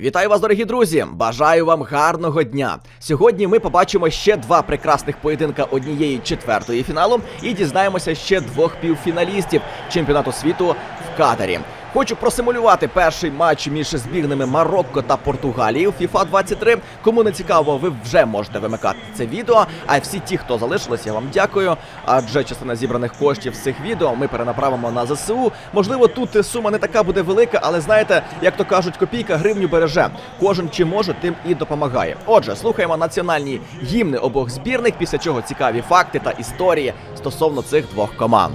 Вітаю вас, дорогі друзі! Бажаю вам гарного дня. Сьогодні ми побачимо ще два прекрасних поєдинка однієї четвертої фіналу і дізнаємося ще двох півфіналістів чемпіонату світу в Катарі. Хочу просимулювати перший матч між збірними Марокко та Португалії у FIFA 23. Кому не цікаво, ви вже можете вимикати це відео. А всі ті, хто залишились, я вам дякую. Адже частина зібраних коштів з цих відео ми перенаправимо на ЗСУ. Можливо, тут сума не така буде велика, але знаєте, як то кажуть, копійка гривню береже. Кожен чи може, тим і допомагає. Отже, слухаємо національні гімни обох збірних, після чого цікаві факти та історії стосовно цих двох команд.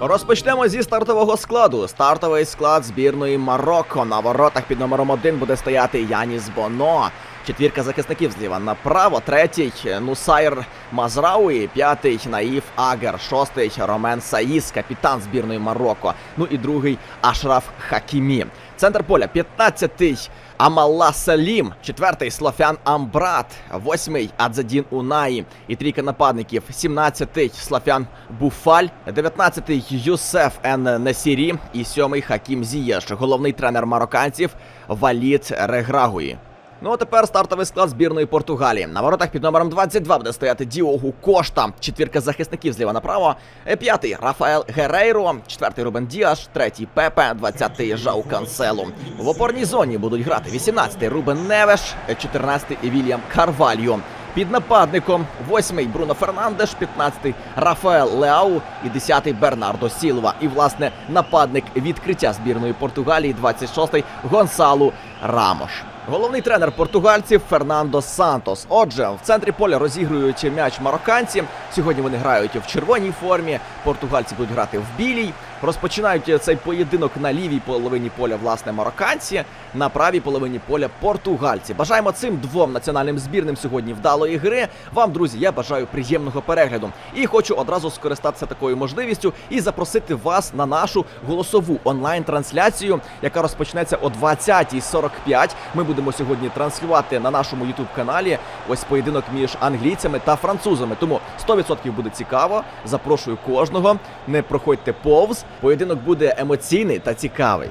Розпочнемо зі стартового складу. Стартовий склад збірної Марокко. На воротах під номером один буде стояти Яніс Боно. Четвірка захисників зліва направо. Третій Нусайр Мазрауї. П'ятий Наїф Агер. Шостий Ромен Саїс, капітан збірної Марокко. Ну і другий Ашраф Хакімі. Центр поля 15-й Амалла Салім, четвертий Слофян Амбрат, восьмий Адзадін Унаї і трійка нападників. 17-й Слофян Буфаль, 19-й Юсеф Ен Несірі і сьомий Хакім Зієш. Головний тренер марокканців Валіт Реграгуї. Ну а тепер стартовий склад збірної Португалії. На воротах під номером 22 буде стояти Діогу Кошта, четвірка захисників зліва направо. Е, П'ятий Рафаел Герейро, четвертий Рубен Діаш, третій Пепе, двадцятий Жау Канселу. В опорній зоні будуть грати 18-й Рубен Невеш, 14-й Вільям Карвальо. Під нападником 8-й Бруно Фернандеш, 15-й Рафаел Леау і 10-й Бернардо Сілва. І, власне, нападник відкриття збірної Португалії, 26-й Гонсалу Рамош. Головний тренер португальців Фернандо Сантос. Отже, в центрі поля розігрують м'яч марокканці. Сьогодні вони грають в червоній формі. Португальці будуть грати в білій. Розпочинають цей поєдинок на лівій половині поля, власне, марокканці, на правій половині поля португальці. Бажаємо цим двом національним збірним сьогодні вдалої гри. Вам, друзі, я бажаю приємного перегляду. І хочу одразу скористатися такою можливістю і запросити вас на нашу голосову онлайн-трансляцію, яка розпочнеться о 20.45. Ми будемо сьогодні транслювати на нашому youtube каналі ось поєдинок між англійцями та французами. Тому 100% буде цікаво. Запрошую кожного. Не проходьте повз. Поєдинок буде емоційний та цікавий.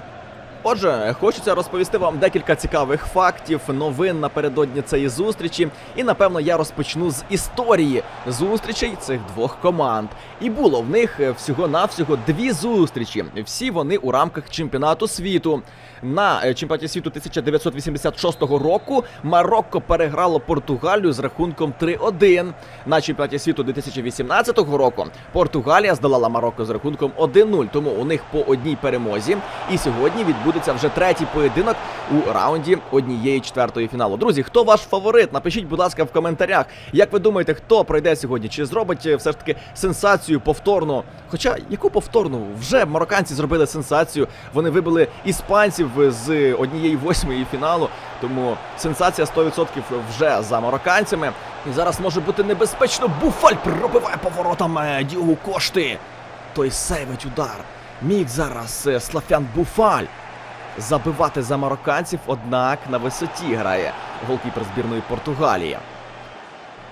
Отже, хочеться розповісти вам декілька цікавих фактів, новин напередодні цієї зустрічі. І напевно я розпочну з історії зустрічей цих двох команд. І було в них всього-навсього дві зустрічі. Всі вони у рамках чемпіонату світу. На е, чемпіонаті світу 1986 року Марокко переграло Португалію з рахунком 3-1. На чемпіонаті світу 2018 року Португалія здолала Марокко з рахунком 1-0. Тому у них по одній перемозі. І сьогодні відбудеться вже третій поєдинок у раунді однієї четвертої фіналу. Друзі, хто ваш фаворит? Напишіть, будь ласка, в коментарях. Як ви думаєте, хто пройде сьогодні? Чи зробить е, все ж таки сенсацію повторно? Хоча яку повторну? Вже марокканці зробили сенсацію. Вони вибили іспанців з однієї восьмої фіналу. Тому сенсація 100% вже за марокканцями. І зараз може бути небезпечно. Буфаль пробиває поворотом е, Діогу Кошти. Той сейвить удар. Міг зараз е, Слафян Буфаль забивати за марокканців, однак на висоті грає голкіпер збірної Португалії.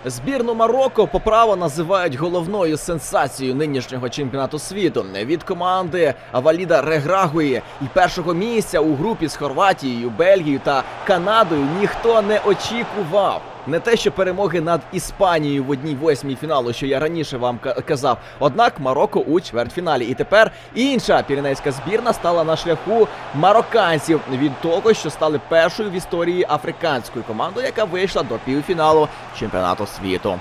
Збірну Марокко по праву називають головною сенсацією нинішнього чемпіонату світу від команди Валіда Реграгуї і першого місця у групі з Хорватією, Бельгією та Канадою ніхто не очікував. Не те, що перемоги над Іспанією в одній восьмій фіналу, що я раніше вам казав. Однак Марокко у чвертьфіналі. І тепер інша піренейська збірна стала на шляху марокканців від того, що стали першою в історії африканською командою, яка вийшла до півфіналу чемпіонату світу.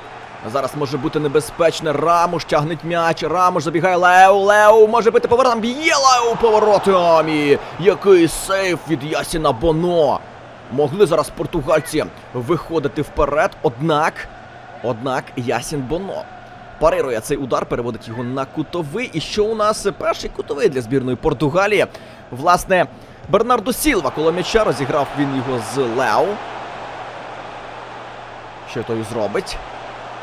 Зараз може бути небезпечне. Рамуш тягнеть м'яч. Рамуш забігає Лео. Лео може бити поворотом. Б'є Лео поворотом. І який сейф від Ясіна Боно. Могли зараз португальці виходити вперед, однак, однак Ясін Боно парирує цей удар, переводить його на кутовий. І що у нас перший кутовий для збірної Португалії? Власне, Бернардо Сілва коло м'яча розіграв він його з Лео. Що той зробить?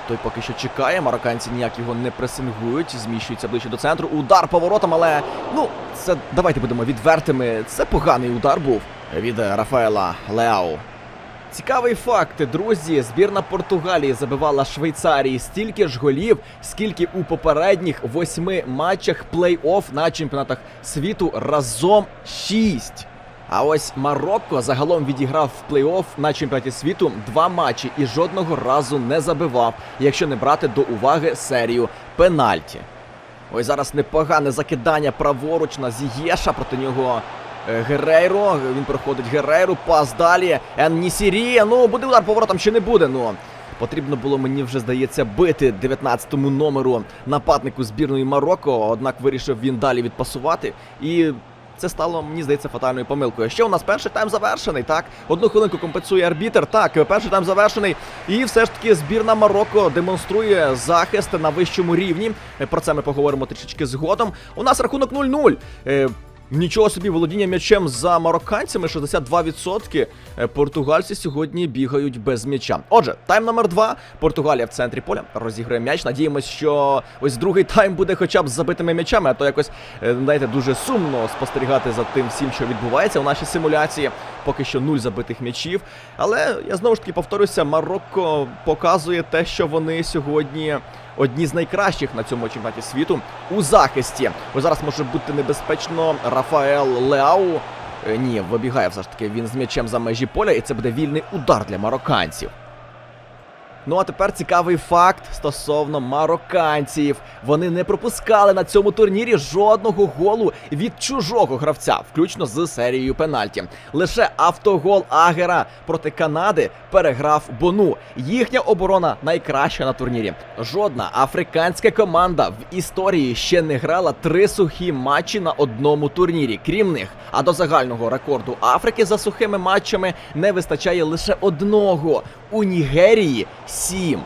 Той поки що чекає, марокканці ніяк його не пресингують, зміщуються ближче до центру. Удар поворотом, але ну, це давайте будемо відвертими. Це поганий удар був від Рафаела Леау. Цікавий факт, друзі. Збірна Португалії забивала Швейцарії стільки ж голів, скільки у попередніх восьми матчах плей-офф на чемпіонатах світу разом шість. А ось Марокко загалом відіграв в плей-офф на чемпіонаті світу два матчі і жодного разу не забивав, якщо не брати до уваги серію пенальті. Ось зараз непогане закидання праворуч на Зієша проти нього. Е, Герейро, він проходить Герейру, пас далі. Еннісірі, ну буде удар поворотом чи не буде. Ну потрібно було мені вже здається бити 19-му номеру нападнику збірної Марокко. Однак вирішив він далі відпасувати. І це стало, мені здається, фатальною помилкою. Ще у нас перший тайм завершений, так? Одну хвилинку компенсує арбітер. Так, перший тайм завершений. І все ж таки збірна Марокко демонструє захист на вищому рівні. Про це ми поговоримо трішечки згодом. У нас рахунок 0-0. Нічого собі володіння м'ячем за марокканцями 62%. Е, Португальці сьогодні бігають без м'яча. Отже, тайм номер 2 Португалія в центрі поля розіграє м'яч. Надіємось, що ось другий тайм буде хоча б з забитими м'ячами, а то якось е, знаєте, дуже сумно спостерігати за тим всім, що відбувається у нашій симуляції. Поки що нуль забитих м'ячів. Але я знову ж таки повторюся, Марокко показує те, що вони сьогодні одні з найкращих на цьому чемпіонаті світу у захисті. Ось зараз може бути небезпечно Рафаел Леау. Е, Ні, вибігає все ж таки він з м'ячем за межі поля, і це буде вільний удар для марокканців. Ну а тепер цікавий факт стосовно марокканців. Вони не пропускали на цьому турнірі жодного голу від чужого гравця, включно з серією пенальті. Лише автогол Агера проти Канади переграв Бону. Їхня оборона найкраща на турнірі. Жодна африканська команда в історії ще не грала три сухі матчі на одному турнірі. Крім них, а до загального рекорду Африки за сухими матчами не вистачає лише одного у Нігерії сім.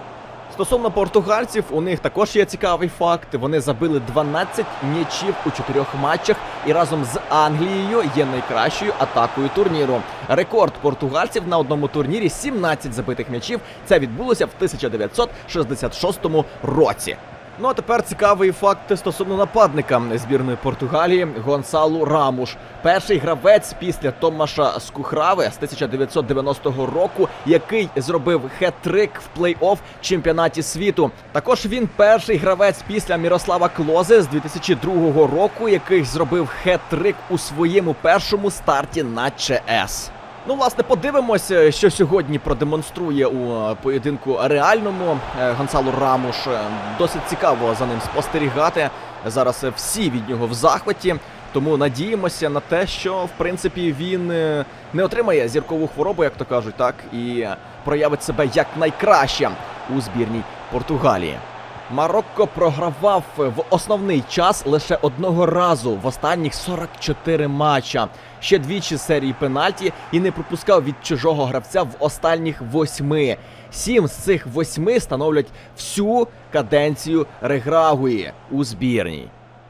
Стосовно португальців, у них також є цікавий факт. Вони забили 12 м'ячів у чотирьох матчах і разом з Англією є найкращою атакою турніру. Рекорд португальців на одному турнірі 17 забитих м'ячів. Це відбулося в 1966 році. Ну а тепер цікавий факт стосовно нападника збірної Португалії Гонсалу Рамуш. Перший гравець після Томаша Скухрави з 1990 року, який зробив хет-трик в плей-офф чемпіонаті світу. Також він перший гравець після Мірослава Клозе з 2002 року, який зробив хет-трик у своєму першому старті на ЧС. Ну, власне, подивимося, що сьогодні продемонструє у е, поєдинку реальному е, Гонсалу Рамуш. Е, Досить цікаво за ним спостерігати. Зараз е, всі від нього в захваті. Тому надіємося на те, що в принципі він е, не отримає зіркову хворобу, як то кажуть, так і е, проявить себе як найкраще у збірній Португалії. Марокко програвав в основний час лише одного разу в останніх 44 матча. Ще двічі серії пенальті і не пропускав від чужого гравця в останніх восьми. Сім з цих восьми становлять всю каденцію Реграгуї у збірній.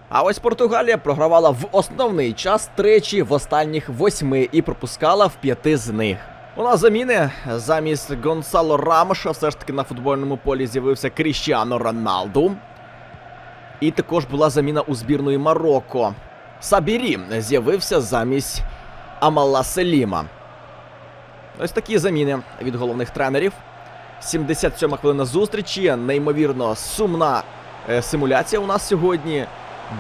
А ось Португалія програвала в основний час тричі в останніх восьми і пропускала в п'яти з них. У нас заміни замість Гонсало Рамоша все ж таки на футбольному полі з'явився Кріщано Роналду. І також була заміна у збірної Марокко. Сабірі з'явився замість Амала Селіма. Ось такі заміни від головних тренерів. 77 хвилина зустрічі. Неймовірно сумна е, симуляція у нас сьогодні.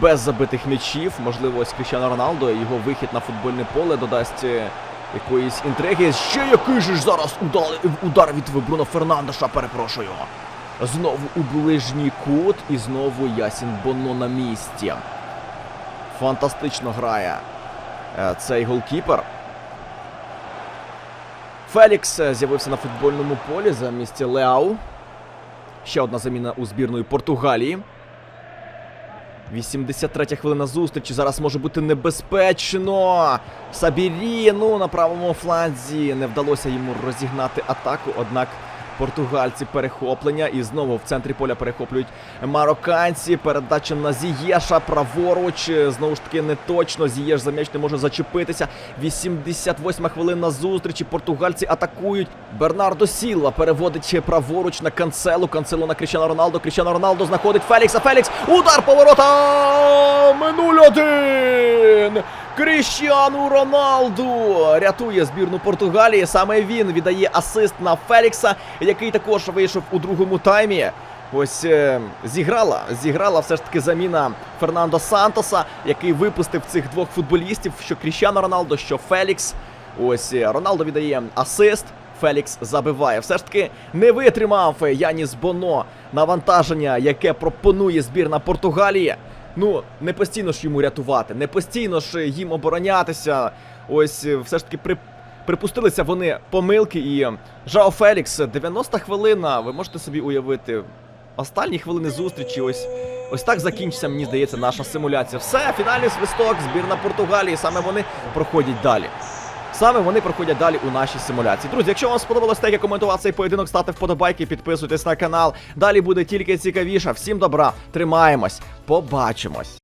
Без забитих м'ячів. Можливо, ось Кріщано Роналдо, його вихід на футбольне поле додасть е, якоїсь інтриги. Ще який же ж зараз удар, удар від Бруно Фернандеша, перепрошую. Знову у ближній кут і знову Ясін Боно на місці. Фантастично грає е, цей голкіпер. Фелікс е, з'явився на футбольному полі замість Леау. Ще одна заміна у збірної Португалії. 83 хвилина зустрічі. Зараз може бути небезпечно. Сабірі, ну на правому фланзі не вдалося йому розігнати атаку, однак португальці перехоплення. І знову в центрі поля перехоплюють марокканці. Передача на Зієша праворуч. Знову ж таки, не точно. Зієш за м'яч не може зачепитися. 88 хвилина зустрічі. Португальці атакують. Бернардо Сілва переводить праворуч на канцелу. Канцелу на Кріщано Роналдо. Кріщано Роналдо знаходить Фелікса. Фелікс. Удар поворота. Минуль один. Кріщану Роналду рятує збірну Португалії. Саме він віддає асист на Фелікса, який також вийшов у другому таймі. Ось е, зіграла, зіграла все ж таки заміна Фернандо Сантоса, який випустив цих двох футболістів, що Кріщано Роналдо, що Фелікс. Ось е, Роналдо віддає асист. Фелікс забиває. Все ж таки не витримав Яніс Боно навантаження, яке пропонує збірна Португалії. Ну, не постійно ж йому рятувати, не постійно ж їм оборонятися. Ось е, все ж таки при, припустилися вони помилки і Жао Фелікс, 90 хвилина. Ви можете собі уявити. Останні хвилини зустрічі, ось ось так закінчиться, мені здається, наша симуляція. Все, фінальний свисток, збірна Португалії. Саме вони проходять далі. Саме вони проходять далі у нашій симуляції. Друзі, якщо вам сподобалось те, як коментував цей поєдинок, ставте вподобайки, підписуйтесь на канал. Далі буде тільки цікавіше. Всім добра, тримаємось, побачимось.